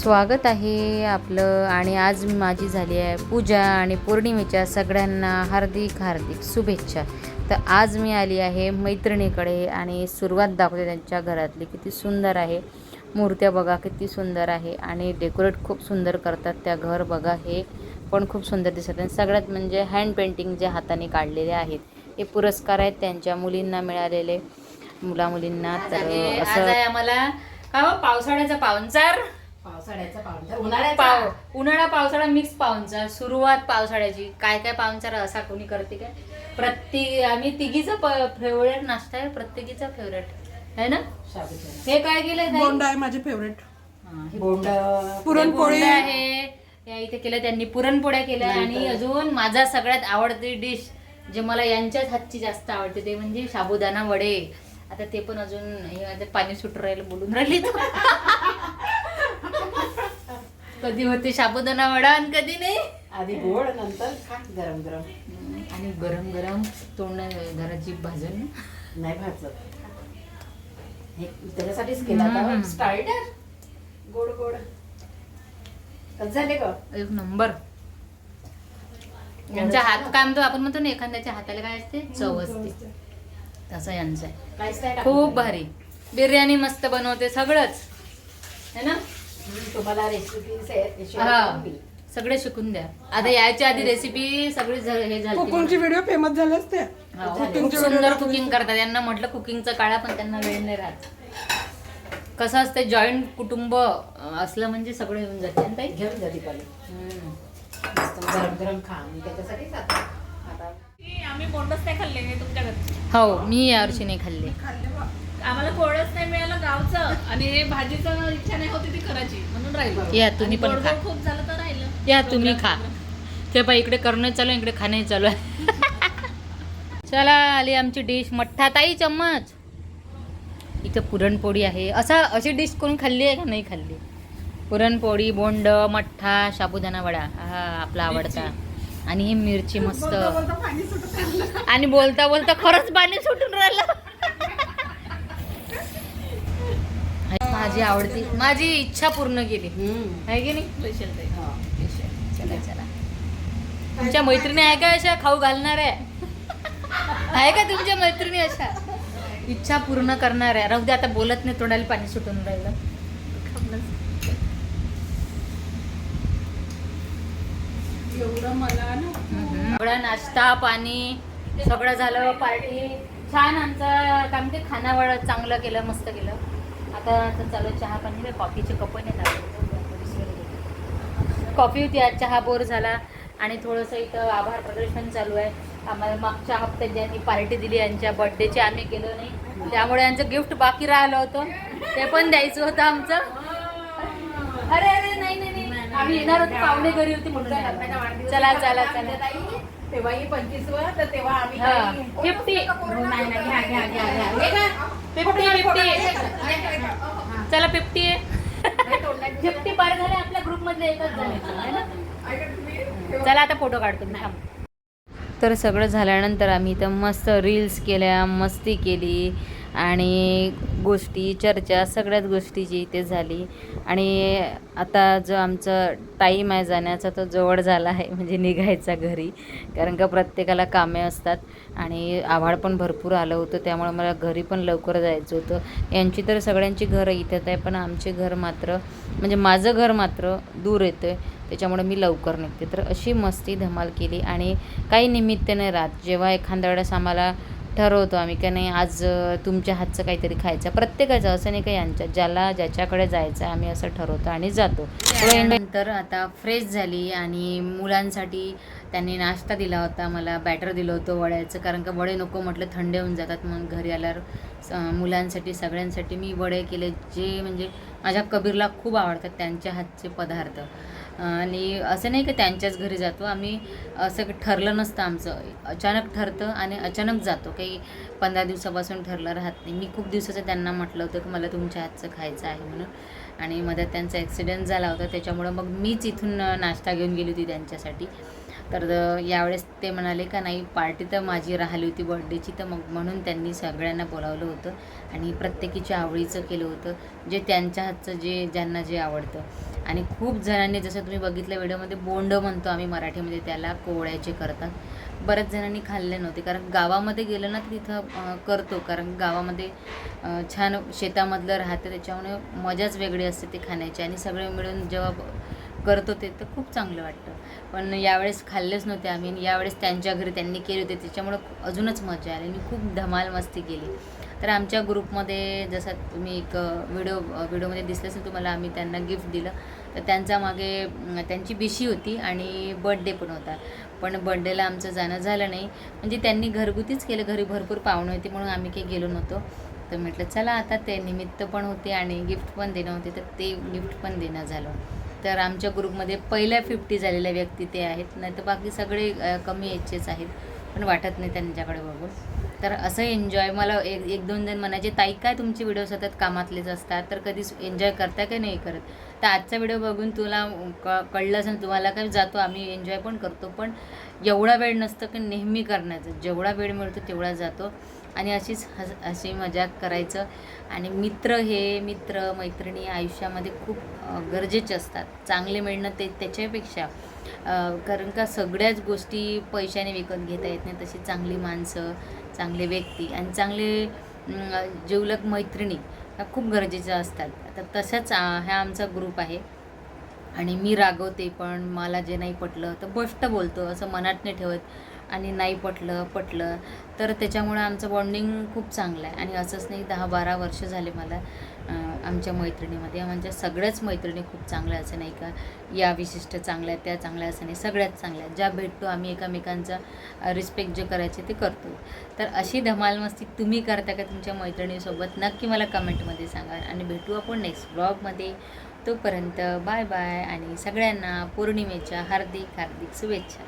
स्वागत आहे आपलं. आणि आज माझी झाली आहे पूजा आणि पौर्णिमेच्या सगळ्यांना हार्दिक हार्दिक शुभेच्छा. तर आज मी आली आहे मैत्रिणीकडे आणि सुरुवात दाखवते त्यांच्या घरातली. किती सुंदर आहे. मूर्त्या बघा किती सुंदर आहे. आणि डेकोरेट खूप सुंदर करतात त्या घर. बघा हे पण खूप सुंदर दिसत आहे. सगळ्यात म्हणजे हँड पेंटिंग जे हाताने काढलेले आहेत हे पुरस्कार आहेत त्यांच्या मुलींना मिळालेले. मुला मुलींना तर असं आम्हाला हो, पावसाळ्याचा पाहुणचार. पावसाळ्याचा उन्हाळ्याचा? पाव उन्हाळा पावसाळा मिक्स पाहुणचार सुरुवात पावसाळ्याची. काय काय पाहुणचार असा कोणी करते काय? प्रत्येक आम्ही तिघीचा फेवरेट नाश्ता आहे प्रत्येकीचा फेवरेट है ना? हे काय ताई? बोंड आहे माझे फेवरेट हा, हे बोंड. पुरणपोळी. आहे. या इथे केलं त्यांनी पुरणपोळ्या केल्या. आणि अजून माझा सगळ्यात आवडती डिश जे मला यांच्याच हातची जास्त आवडते ते म्हणजे साबुदाणा वडे. आता ते पण अजून हे आता पाणी सुटून राहिलं बोलून राहिली. कधी होते साबुदाणा वडा आणि कधी नाही? आधी गोड नंतर खा गरम गरम. आणि गरम गरम तोंड घराची भाजून नाही भाजत. हे त्याच्यासाठीच केला. होता स्टार्टर गोड गोड. कसं झाले ग? एक नंबर. यांचा हात काम तो आपण म्हणतो ना एखाद्याच्या हाताला काय असते? चव असते. तसं यांचं आहे. खूप भारी. बिर्याणी मस्त बनवते सगळंच. है ना? तुम्हाला रेसिपी हा सगळे शिकून द्या. आता यायच्या आधी रेसिपी सगळी झ- हे झाली. कोकणचे व्हिडिओ फेमस झाले असते हा, खूप कुकिंगचे सुंदर कुकिंग करतात. यांना म्हटलं कुकिंगचा काळा पण त्यांना वेळ नाही राहत. कसं असतं जॉईंट कुटुंब अं, असलं म्हणजे सगळं येऊन जाते. ना ताई? घेऊन जा दीपाली. हम्म. मस्त गरम गरम खा. मी आता आम्ही बोंडच नाही खाल्ले हे तुमच्या घरचे हो मी यावर्षी नाही खाल्ले. आम्हाला कोळच नाही मिळालं गावचं. आणि हे भाजीचं इच्छा नाही होती ती करायची. म्हणून राहिलं. या तुम्ही पण खा. खूप झालं तर राहिलं. या तुम्ही खा. ते पाय इकडे करणं चालू इकडे खाणं चालू आहे. चला आली आमची डिश. मठ्ठा ताई चम्मच. इथं पुरणपोळी आहे. असा अशी डिश कोणी खाल्ली आहे का नाही खाल्ली? पुरणपोळी बोंड मठ्ठा साबुदाणा वडा. हा आपला आवडता. आणि ही मिरची मस्त. आणि बोलता बोलता खरंच पाणी सुटून राहिलं. माझी आवडती. माझी इच्छा पूर्ण केली. आहे की नाही? स्पेशल ते हा. चला चला. तुमच्या मैत्रिणी आहे का अशा? खाऊ घालणार आहे? आहे का तुमच्या मैत्रिणी अशा? इच्छा पूर्ण करणार आहे. राहू दे आता बोलत नाही तोंडाला पाणी सुटून राहिलं. एवढं मला ना. एवढा नाश्ता पाणी सगळं झालं पार्टी. छान आमचं काम ते खानावळ चांगलं केलं मस्त केलं. आता आता चालू चहा पाणी कॉफीचे कप नाही लागले कॉफी होती आज चहा बोर झाला आणि थोडंसं इथं आभार प्रदर्शन चालू आहे. आम्हाला मागच्या हप्त्यात ज्यांनी पार्टी दिली यांच्या बर्थडेचे आम्ही गेलो नाही. त्यामुळे यांचं गिफ्ट बाकी राहिलं होतं. ते पण द्यायचं होतं आमचं. अरे अरे नाही नाही. आम्ही येणार होतो पाहुणे घरी होती म्हणून चला चला चला तेव्हा ही पंचवीस वर तर तेव्हा आम्ही काही- फिफ्टी? Fifty fifty. चला फिफ्टी फिफ्टी पार झाले आपल्या ग्रुप मधले एकच चला आता फोटो काढतो तर सगळं झाल्यानंतर आम्ही इथं मस्त रील्स केल्या मस्ती केली. आणि गोष्टी चर्चा सगळ्याच गोष्टीची इथे झाली. आणि आता जो आमचं टाईम आहे जाण्याचा तो जवळ झाला आहे म्हणजे निघायचा घरी. कारण का प्रत्येकाला कामे असतात आणि आभाळ पण भरपूर आलं होतं त्यामुळे मला घरी पण लवकर जायचं होतं. यांची तर सगळ्यांची घरं इथेच आहे पण आमचे घर मात्र म्हणजे माझं घर मात्र दूर येतं आहे त्याच्यामुळे मी लवकर निघते. तर अशी मस्ती धमाल केली आणि काही निमित्त नाही राहत. जेव्हा एखाद्या वेळेस आम्हाला ठरवतो आम्ही का नाही आज तुमच्या हातचं काहीतरी खायचं. प्रत्येकाचं असं नाही का यांच्या ज्याला ज्याच्याकडे जायचं आहे आम्ही असं ठरवतो आणि जातो. नंतर आता फ्रेश झाली आणि मुलांसाठी त्यांनी नाश्ता दिला होता मला बॅटर दिलं होतं वड्याचं कारण का वडे नको म्हटलं थंड होऊन जातात. मग घरी आल्यावर मुलांसाठी सगळ्यांसाठी मी वडे केले जे म्हणजे माझ्या कबीरला खूप आवडतात त्यांच्या हातचे पदार्थ. आणि असं नाही का त्यांच्याच घरी जातो. आम्ही असं ठरलं नसतं आमचं. अचानक ठरतं आणि अचानक जातो. काही पंधरा दिवसापासून ठरलं राहत नाही. मी खूप दिवसाचं त्यांना म्हटलं होतं की मला तुमच्या हातचं खायचं आहे म्हणून. आणि मध्यात त्यांचा ॲक्सिडेंट झाला होता. त्याच्यामुळं मग मीच इथून नाश्ता घेऊन गेली होती त्यांच्यासाठी. तर यावेळेस ते म्हणाले का नाही पार्टी तर माझी राहिली होती बर्थडेची तर मग म्हणून त्यांनी सगळ्यांना बोलावलं होतं आणि प्रत्येकीच्या आवडीचं केलं होतं जे त्यांच्या हातचं जे ज्यांना जे आवडतं. आणि खूप जणांनी जसं तुम्ही बघितलं व्हिडिओमध्ये बोंड म्हणतो आम्ही मराठीमध्ये त्याला कोवळ्याचे करतात. बऱ्याच जणांनी खाल्ले नव्हते कारण गावामध्ये गेलं ना तर तिथं करतो कारण गावामध्ये छान शेतामधलं राहतं त्याच्यामुळे मजाच वेगळी असते ते खाण्याची. आणि सगळे मिळून जेव्हा करतो ते तर खूप चांगलं वाटतं. पण यावेळेस खाल्लेच नव्हते आम्ही आणि यावेळेस त्यांच्या घरी त्यांनी केले होते त्याच्यामुळं अजूनच मजा आली आणि खूप धमाल मस्ती केली. तर आमच्या ग्रुपमध्ये जसं तुम्ही एक व्हिडिओ व्हिडिओमध्ये दिसलं असेल तुम्हाला आम्ही त्यांना गिफ्ट दिलं. तर त्यांच्या मागे त्यांची बिशी होती आणि बर्थडे पण होता. पण बड्डेला आमचं जाणं झालं नाही. म्हणजे त्यांनी घरगुतीच केलं घरी भरपूर पाहुणे होते म्हणून आम्ही काही गेलो नव्हतो. तर म्हटलं चला आता ते निमित्त पण होते आणि गिफ्ट पण देणं होते. तर ते गिफ्ट पण देणं झालं. तर आमच्या ग्रुपमध्ये पहिल्या फिफ्टी झालेल्या व्यक्ती ते आहेत. नाही तर बाकी सगळे कमी एजचेच आहेत. पण वाटत नाही त्यांच्याकडे बघून. तर असं एन्जॉय मला एक एक दोन जण म्हणायचे ताई काय तुमचे व्हिडिओ सतत कामातलेच असतात? तर कधी एन्जॉय करता का नाही करत? तर आजचा व्हिडिओ बघून तुला क कळलं असेल तुम्हाला काय जातो आम्ही एन्जॉय पण करतो. पण एवढा वेळ नसतं की नेहमी करण्याचं. जेवढा वेळ मिळतो तेवढा जातो. आणि अशीच हस अशी मजाक करायचं. आणि मित्र हे मित्र मैत्रिणी आयुष्यामध्ये खूप गरजेचे असतात. चांगले मिळणं ते त्याच्यापेक्षा कारण का सगळ्याच गोष्टी पैशाने विकत घेता येत नाही. तशी चांगली माणसं चांगले व्यक्ती आणि चांगले अं, मैत्रिणी ह्या खूप गरजेच्या असतात. आता तसंच हा आमचा ग्रुप आहे. आणि मी रागवते पण मला जे नाही पटलं तर बष्ट बोलतो असं मनात नाही ठेवत. आणि नाही पटलं पटलं. तर त्याच्यामुळं आमचं बॉन्डिंग खूप चांगलं आहे. आणि असंच नाही दहा बारा वर्ष झाले मला आमच्या मैत्रिणीमध्ये. म्हणजे सगळ्याच मैत्रिणी खूप चांगल्या असं नाही का? या विशिष्ट चांगल्या आहेत त्या चांगल्या असं नाही सगळ्याच चांगल्या ज्या भेटतो आम्ही एकामेकांचा रिस्पेक्ट जे करायचे ते करतो. तर अशी धमाल मस्ती तुम्ही करता का तुमच्या मैत्रिणीसोबत? नक्की मला कमेंटमध्ये सांगा. आणि भेटू आपण नेक्स्ट ब्लॉगमध्ये तोपर्यंत बाय बाय आणि सगळ्यांना पौर्णिमेच्या हार्दिक हार्दिक शुभेच्छा.